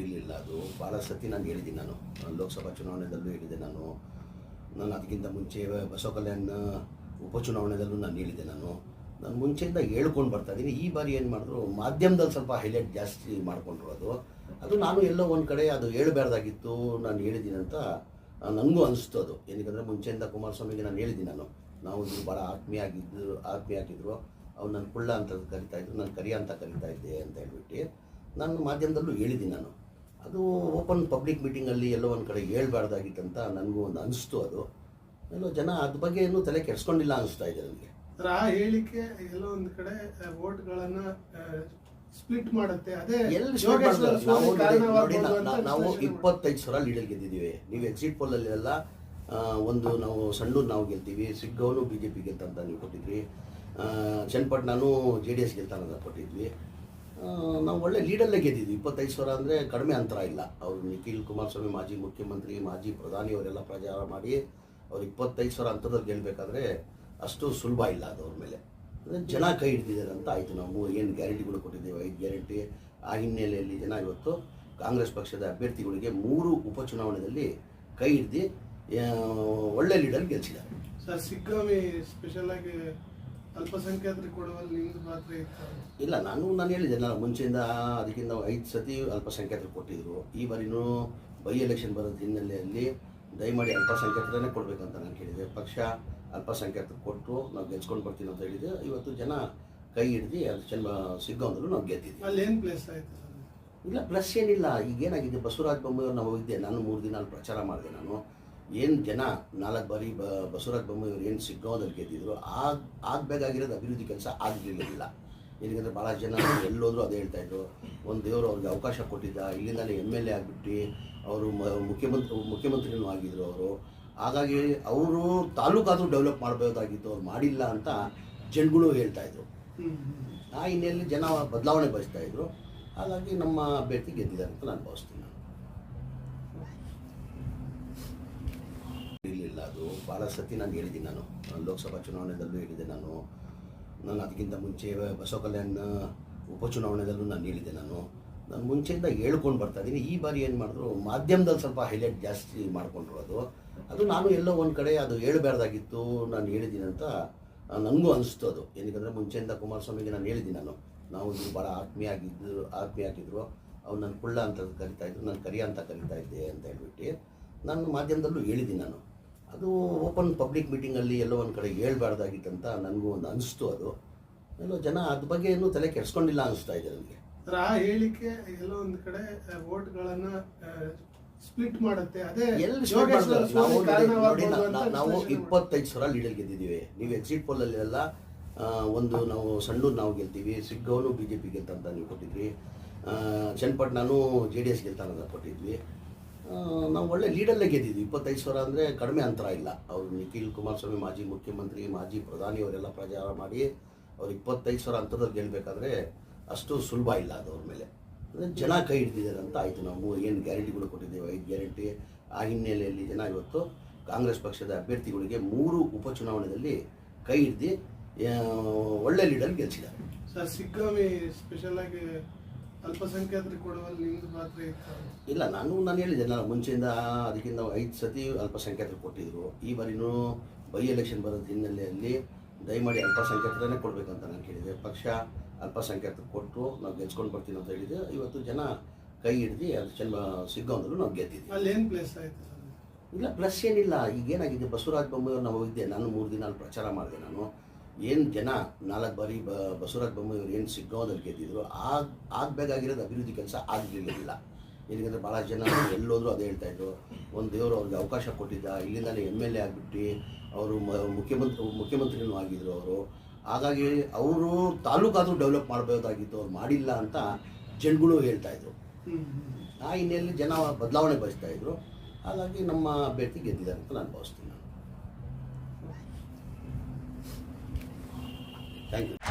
ಇರಲಿಲ್ಲ ಅದು. ಭಾಳ ಸತಿ ನಾನು ಹೇಳಿದ್ದೀನಿ ನಾನು. ಲೋಕಸಭಾ ಚುನಾವಣೆಯಲ್ಲೂ ಹೇಳಿದೆ ನಾನು. ನಾನು ಅದಕ್ಕಿಂತ ಮುಂಚೆ ಬಸವ ಕಲ್ಯಾಣ ಉಪಚುನಾವಣೆದಲ್ಲೂ ನಾನು ಹೇಳಿದೆ ನಾನು. ನಾನು ಮುಂಚೆಯಿಂದ ಹೇಳ್ಕೊಂಡು ಬರ್ತಾ ಇದ್ದೀನಿ. ಈ ಬಾರಿ ಏನು ಮಾಡಿದ್ರು, ಮಾಧ್ಯಮದಲ್ಲಿ ಸ್ವಲ್ಪ ಹೈಲೈಟ್ ಜಾಸ್ತಿ ಮಾಡಿಕೊಂಡ್ರು ಅದು. ಅದು ನಾನು ಎಲ್ಲೋ ಒಂದು ಕಡೆ ಅದು ಹೇಳಬಾರ್ದಾಗಿತ್ತು, ನಾನು ಹೇಳಿದ್ದೀನಿ ಅಂತ ನನಗೂ ಅನಿಸ್ತು ಅದು. ಏನಕ್ಕೆ ಮುಂಚೆಯಿಂದ ಕುಮಾರಸ್ವಾಮಿಗೆ ನಾನು ಹೇಳಿದ್ದೀನಿ ನಾನು. ನಾವು ಇದು ಭಾಳ ಆತ್ಮೀಯ ಆಗಿದ್ದು ಆತ್ಮೀಯ ಆಗಿದ್ರು. ಅವ್ರು ನನ್ನ ಕುಳ್ಳ ಅಂತ ಕರಿತಾ ಇದ್ರು, ನಾನು ಕರಿಯ ಅಂತ ಕರಿತಾ ಇದ್ದೆ ಅಂತ ಹೇಳ್ಬಿಟ್ಟು ನಾನು ಮಾಧ್ಯಮದಲ್ಲೂ ಹೇಳಿದ್ದೀನಿ ನಾನು. ಅದು ಓಪನ್ ಪಬ್ಲಿಕ್ ಮೀಟಿಂಗಲ್ಲಿ ಎಲ್ಲೋ ಒಂದು ಕಡೆ ಹೇಳ್ಬಾರ್ದಾಗಿತ್ತಂತ ನನಗೂ ಒಂದು ಅನಿಸ್ತು ಅದು. ಎಲ್ಲೋ ಜನ ಅದ್ರ ಬಗ್ಗೆ ಏನೂ ತಲೆ ಕೆಡ್ಸ್ಕೊಂಡಿಲ್ಲ ಅನಿಸ್ತಾ ಇದೆ ನನಗೆ. ಆ ಹೇಳಿಕೆ ಎಲ್ಲೋ ಒಂದು ಕಡೆ ವೋಟ್ಗಳನ್ನು ಸ್ಪ್ಲಿಟ್ ಮಾಡುತ್ತೆ. ಅದೇ ಎಲ್ಲಿ ನಾವು ಇಪ್ಪತ್ತೈದು ಸಾವಿರ ಲೀಡರ್ ಗೆದ್ದಿದ್ದೀವಿ. ನೀವು ಎಕ್ಸಿಟ್ ಪೋಲಲ್ಲಿ ಎಲ್ಲ ಒಂದು ನಾವು ಸಣ್ಣ ನಾವು ಗೆಲ್ತೀವಿ. ಸಿಗ್ಗವನು ಬಿ ಜೆ ಪಿ ಗೆಲ್ತಂತ ನೀವು ಕೊಟ್ಟಿದ್ರಿ. ಆ, ಚನ್ನಪಟ್ಟಣನೂ ಜೆ ಡಿ ಎಸ್ ಗೆಲ್ತಾನಂತ ಕೊಟ್ಟಿದ್ವಿ. ನಾವು ಒಳ್ಳೆ ಲೀಡಲ್ಲೇ ಗೆದ್ದಿದ್ವಿ. ಇಪ್ಪತ್ತೈದು ಸಾವಿರ ಅಂದರೆ ಕಡಿಮೆ ಅಂತರ ಇಲ್ಲ. ಅವರು ನಿಖಿಲ್ ಕುಮಾರಸ್ವಾಮಿ, ಮಾಜಿ ಮುಖ್ಯಮಂತ್ರಿ, ಮಾಜಿ ಪ್ರಧಾನಿ ಅವರೆಲ್ಲ ಪ್ರಚಾರ ಮಾಡಿ ಅವ್ರು ಇಪ್ಪತ್ತೈದು ಸಾವಿರ ಅಂತರದಲ್ಲಿ ಗೆಲ್ಲಬೇಕಾದ್ರೆ ಅಷ್ಟು ಸುಲಭ ಇಲ್ಲ ಅದು ಅವ್ರ ಮೇಲೆ. ಅಂದರೆ ಜನ ಕೈ ಹಿಡಿದಿದ್ದಾರೆ ಅಂತ ಆಯಿತು. ನಾವು ಏನು ಗ್ಯಾರಂಟಿಗಳು ಕೊಟ್ಟಿದ್ದೇವೆ? ಐದು ಗ್ಯಾರಂಟಿ. ಆ ಹಿನ್ನೆಲೆಯಲ್ಲಿ ಜನ ಇವತ್ತು ಕಾಂಗ್ರೆಸ್ ಪಕ್ಷದ ಅಭ್ಯರ್ಥಿಗಳಿಗೆ ಮೂರು ಉಪಚುನಾವಣೆಯಲ್ಲಿ ಕೈ ಹಿಡ್ದು ಒಳ್ಳೆ ಲೀಡರ್ ಗೆಲ್ಲಿಸಿದ್ದಾರೆ ಸರ್ ಸಿಗ್ಗಾಮಿ ಸ್ಪೆಷಲ್ ಆಗಿ ಅಲ್ಪಸಂಖ್ಯಾತರಿಗೆ ಕೊಡುವಲ್ಲಿ ನಿಮ್ದು ಪಾತ್ರ ಇತ್ತು. ಇಲ್ಲ ನಾನು ನಾನು ಹೇಳಿದೆ ನಾನು ಮುಂಚೆಯಿಂದ ಅದಕ್ಕಿಂತ ಐದು ಸತಿ ಅಲ್ಪಸಂಖ್ಯಾತರು ಕೊಟ್ಟಿದ್ರು. ಈ ಬಾರಿನೂ ಬೈ ಎಲೆಕ್ಷನ್ ಬರೋದು ಹಿನ್ನೆಲೆಯಲ್ಲಿ ದಯಮಾಡಿ ಅಲ್ಪಸಂಖ್ಯಾತರನ್ನೇ ಕೊಡಬೇಕಂತ ನಾನು ಕೇಳಿದೆ. ಪಕ್ಷ ಅಲ್ಪಸಂಖ್ಯಾತರು ಕೊಟ್ಟು ನಾವು ಗೆಲ್ಸ್ಕೊಂಡು ಬರ್ತೀನಿ ಅಂತ ಹೇಳಿದೆ. ಇವತ್ತು ಜನ ಕೈ ಹಿಡಿದು ಅದು ಚೆನ್ನ ಸಿಗ್ಗಂದ್ರು ನಾವು ಗೆದ್ದಿದ್ದೀವಿ. ಅಲ್ಲಿ ಏನ್ ಪ್ಲೇಸ್ ಆಯ್ತು ಇಲ್ಲ ಪ್ಲಸ್ ಏನಿಲ್ಲ. ಈಗ ಏನಾಗಿದೆ ಬಸವರಾಜ ಬೊಮ್ಮಾಯಿ ನಾವು ಹೋಗಿದ್ದೆ ನಾನು ಮೂರು ದಿನ ಅಲ್ಲಿ ಪ್ರಚಾರ ಮಾಡಿದೆ ನಾನು. ಏನು ಜನ ನಾಲ್ಕು ಬಾರಿ ಬ, ಬಸವರಾಜ ಬೊಮ್ಮಾಯಿ ಅವ್ರು ಏನು ಸಿಗ್ಗಾಂವದಲ್ಲಿ ಗೆದ್ದಿದ್ರು, ಆಗ, ಆಗಬೇಕಾಗಿರೋದು ಅಭಿವೃದ್ಧಿ ಕೆಲಸ ಆಗಲಿಲ್ಲ ಏನಕ್ಕೆ ಭಾಳ ಜನ ಎಲ್ಲೋದ್ರು ಅದೇ ಹೇಳ್ತಾ ಇದ್ರು. ಒಂದು ದೇವರು ಅವ್ರಿಗೆ ಅವಕಾಶ ಕೊಟ್ಟಿದ್ದ ಇಲ್ಲಿಂದಲೇ ಎಂ ಎಲ್ ಎ ಆಗಿಬಿಟ್ಟು, ಅವರು ಮುಖ್ಯಮಂತ್ರಿ ಮುಖ್ಯಮಂತ್ರಿನೂ ಆಗಿದ್ರು ಅವರು. ಹಾಗಾಗಿ ಅವರು ತಾಲೂಕಾದರೂ ಡೆವಲಪ್ ಮಾಡಬೇಕಾಗಿತ್ತು, ಅವ್ರು ಮಾಡಿಲ್ಲ ಅಂತ ಜನಗಳು ಹೇಳ್ತಾ ಇದ್ರು. ಹ್ಮ್ ಹ್ಮ್. ಆ ಹಿನ್ನೆಲೆಯಲ್ಲಿ ಜನ ಬದಲಾವಣೆ ಬಯಸ್ತಾ ಇದ್ರು. ಹಾಗಾಗಿ ನಮ್ಮ ಅಭ್ಯರ್ಥಿ ಗೆದ್ದಿದ್ದಾರೆ ಅಂತ ನಾನು ಭಾವಿಸ್ತೀನಿ ಇರಲಿಲ್ಲ ಅದು ಭಾಳ ಸತಿ ನಾನು ಹೇಳಿದ್ದೀನಿ ನಾನು. ನಾನು ಲೋಕಸಭಾ ಚುನಾವಣೆದಲ್ಲೂ ಹೇಳಿದೆ ನಾನು. ನಾನು ಅದಕ್ಕಿಂತ ಮುಂಚೆ ಬಸವ ಕಲ್ಯಾಣ ಉಪಚುನಾವಣೆದಲ್ಲೂ ನಾನು ಹೇಳಿದೆ ನಾನು. ನಾನು ಮುಂಚೆಯಿಂದ ಹೇಳ್ಕೊಂಡು ಬರ್ತಾ ಇದ್ದೀನಿ. ಈ ಬಾರಿ ಏನು ಮಾಡಿದ್ರು, ಮಾಧ್ಯಮದಲ್ಲಿ ಸ್ವಲ್ಪ ಹೈಲೈಟ್ ಜಾಸ್ತಿ ಮಾಡಿಕೊಂಡ್ರು ಅದು. ಅದು ನಾನು ಎಲ್ಲೋ ಒಂದು ಕಡೆ ಅದು ಹೇಳ್ಬಾರ್ದಾಗಿತ್ತು, ನಾನು ಹೇಳಿದ್ದೀನಿ ಅಂತ ನನಗೂ ಅನಿಸ್ತು ಅದು. ಏನಕ್ಕೆ ಮುಂಚೆಯಿಂದ ಕುಮಾರಸ್ವಾಮಿಗೆ ನಾನು ಹೇಳಿದ್ದೀನಿ ನಾನು. ನಾವು ಇದು ಭಾಳ ಆತ್ಮೀಯ ಆಗಿದ್ದು ಆತ್ಮೀಯ ಆಗಿದ್ರು. ಅವ್ರು ನನ್ನ ಕುಳ್ಳ ಅಂತ ಕರಿತಾ ಇದ್ರು, ನಾನು ಕರಿಯ ಅಂತ ಕರಿತಾ ಇದ್ದೆ ಅಂತ ಹೇಳ್ಬಿಟ್ಟು ನಾನು ಮಾಧ್ಯಮದಲ್ಲೂ ಹೇಳಿದ್ದೀನಿ ನಾನು. ಅದು ಓಪನ್ ಪಬ್ಲಿಕ್ ಮೀಟಿಂಗಲ್ಲಿ ಎಲ್ಲೋ ಒಂದು ಕಡೆ ಹೇಳ್ಬಾರ್ದಾಗಿತ್ತಂತ ನನಗೂ ಒಂದು ಅನಿಸ್ತು ಅದು. ಎಲ್ಲೋ ಜನ ಅದ್ರ ಬಗ್ಗೆ ಏನೂ ತಲೆ ಕೆಡ್ಸ್ಕೊಂಡಿಲ್ಲ ಅನಿಸ್ತಾ ಇದೆ ನನಗೆ. ಆ ಹೇಳಿಕೆ ಎಲ್ಲೋ ಒಂದು ಕಡೆ ವೋಟ್ಗಳನ್ನು ಸ್ಪ್ಲಿಟ್ ಮಾಡುತ್ತೆ. ಅದೇ ಎಲ್ಲಿ ನಾವು ಇಪ್ಪತ್ತೈದು ಸಾವಿರ ಲೀಡರ್ ಗೆದ್ದಿದ್ದೀವಿ. ನೀವು ಎಕ್ಸಿಟ್ ಪೋಲಲ್ಲಿ ಎಲ್ಲ ಒಂದು ನಾವು ಸಣ್ಣ ನಾವು ಗೆಲ್ತೀವಿ. ಸಿಗ್ಗವನು ಬಿ ಜೆ ಪಿ ಗೆಲ್ತಂತ ನೀವು ಕೊಟ್ಟಿದ್ವಿ ಚನ್ನಪಟ್ಟಣನು ಜೆ ಡಿ ಎಸ್ ಗೆಲ್ತಾನಂತ ಕೊಟ್ಟಿದ್ವಿ. ನಾವು ಒಳ್ಳೆ ಲೀಡಲ್ಲೇ ಗೆದ್ದಿದ್ವಿ ಇಪ್ಪತ್ತೈದು ಸಾವಿರ ಅಂದರೆ ಕಡಿಮೆ ಅಂತರ ಇಲ್ಲ. ಅವರು ನಿಖಿಲ್ ಕುಮಾರಸ್ವಾಮಿ, ಮಾಜಿ ಮುಖ್ಯಮಂತ್ರಿ, ಮಾಜಿ ಪ್ರಧಾನಿ ಅವರೆಲ್ಲ ಪ್ರಚಾರ ಮಾಡಿ ಅವ್ರು ಇಪ್ಪತ್ತೈದು ಸಾವಿರ ಅಂತರದಲ್ಲಿ ಗೆಲ್ಲಬೇಕಾದ್ರೆ ಅಷ್ಟು ಸುಲಭ ಇಲ್ಲ ಅದು ಮೇಲೆ. ಅಂದರೆ ಜನ ಕೈ ಹಿಡಿದಿದ್ದಾರೆ ಅಂತ ಆಯಿತು. ನಾವು ಏನು ಗ್ಯಾರಂಟಿಗಳು ಕೊಟ್ಟಿದ್ದೇವೆ. ಐದು ಗ್ಯಾರಂಟಿ. ಆ ಹಿನ್ನೆಲೆಯಲ್ಲಿ ಜನ ಇವತ್ತು ಕಾಂಗ್ರೆಸ್ ಪಕ್ಷದ ಅಭ್ಯರ್ಥಿಗಳಿಗೆ ಮೂರು ಉಪಚುನಾವಣೆಯಲ್ಲಿ ಕೈ ಹಿಡ್ದು ಒಳ್ಳೆ ಲೀಡರ್ ಗೆಲ್ಸಿದ್ದಾರೆ. ಸರ್ ಸಿಗ್ಗಾಮಿ ಸ್ಪೆಷಲ್ ಆಗಿ ಅಲ್ಪಸಂಖ್ಯಾತರಿಗೆ ಕೊಡುವಲ್ಲಿ ನಿಮ್ದು ಪಾತ್ರ ಇತ್ತು. ಇಲ್ಲ ನಾನು ನಾನು ಹೇಳಿದೆ ನಾನು ಮುಂಚೆಯಿಂದ ಅದಕ್ಕಿಂತ ಐದು ಸತಿ ಅಲ್ಪಸಂಖ್ಯಾತರು ಕೊಟ್ಟಿದ್ರು. ಈ ಬಾರಿನೂ ಬೈ ಎಲೆಕ್ಷನ್ ಬರೋ ಹಿನ್ನೆಲೆಯಲ್ಲಿ ದಯಮಾಡಿ ಅಲ್ಪಸಂಖ್ಯಾತರನ್ನೇ ಕೊಡಬೇಕಂತ ನಾನು ಕೇಳಿದೆ. ಪಕ್ಷ ಅಲ್ಪಸಂಖ್ಯಾತರು ಕೊಟ್ಟು ನಾವು ಗೆಲ್ಸ್ಕೊಂಡು ಬರ್ತೀನಿ ಅಂತ ಹೇಳಿದೆ. ಇವತ್ತು ಜನ ಕೈ ಹಿಡಿದು ಅದು ಚೆನ್ನ ಸಿಗ್ಗಂದ್ರು ನಾವು ಗೆದ್ದಿದ್ದೀವಿ. ಅಲ್ಲಿ ಏನು ಪ್ಲೇಸ್ ಆಯ್ತು ಇಲ್ಲ ಪ್ಲಸ್ ಏನಿಲ್ಲ. ಈಗ ಏನಾಗಿದೆ? ಬಸವರಾಜ ಬೊಮ್ಮಾಯಿ ಅವ್ರು ನಾವು ಹೋಗಿದ್ದೆ ನಾನು ಮೂರು ದಿನ ಅಲ್ಲಿ ಪ್ರಚಾರ ಮಾಡಿದೆ ನಾನು. ಏನು ಜನ ನಾಲ್ಕು ಬಾರಿ ಬ, ಬಸವರಾಜ ಬೊಮ್ಮಾಯಿ ಅವ್ರು ಏನು ಸಿಗೋದಲ್ಲಿ ಗೆದ್ದಿದ್ರು, ಆಗ, ಆಗಬೇಕಾಗಿರೋದು ಅಭಿವೃದ್ಧಿ ಕೆಲಸ ಆಗಲಿಲ್ಲ ಏನಕ್ಕೆ ಭಾಳ ಜನ ಎಲ್ಲೋದ್ರು ಅದು ಹೇಳ್ತಾ ಇದ್ರು. ಒಂದು ದೇವರು ಅವ್ರಿಗೆ ಅವಕಾಶ ಕೊಟ್ಟಿದ್ದ ಇಲ್ಲಿಂದಲೇ ಎಂ ಎಲ್ ಎ ಆಗಿಬಿಟ್ಟು, ಅವರು ಮುಖ್ಯಮಂತ್ರಿ ಮುಖ್ಯಮಂತ್ರಿನೂ ಆಗಿದ್ರು ಅವರು. ಹಾಗಾಗಿ ಅವರು ತಾಲೂಕಾದರೂ ಡೆವಲಪ್ ಮಾಡಬಹುದಾಗಿತ್ತು ಅವ್ರು ಮಾಡಿಲ್ಲ ಅಂತ ಜನಗಳು ಹೇಳ್ತಾ ಇದ್ರು. ಹ್ಮ್ ಹ್ಮ್. ಆ ಹಿನ್ನೆಲೆಯಲ್ಲಿ ಜನ ಬದಲಾವಣೆ ಬಯಸ್ತಾ ಇದ್ರು. ಹಾಗಾಗಿ ನಮ್ಮ ಅಭ್ಯರ್ಥಿ ಗೆದ್ದಿದ್ದಾರೆ ಅಂತ ನಾನು ಭಾವಿಸ್ತೀನಿ ನಾನು. Thank you.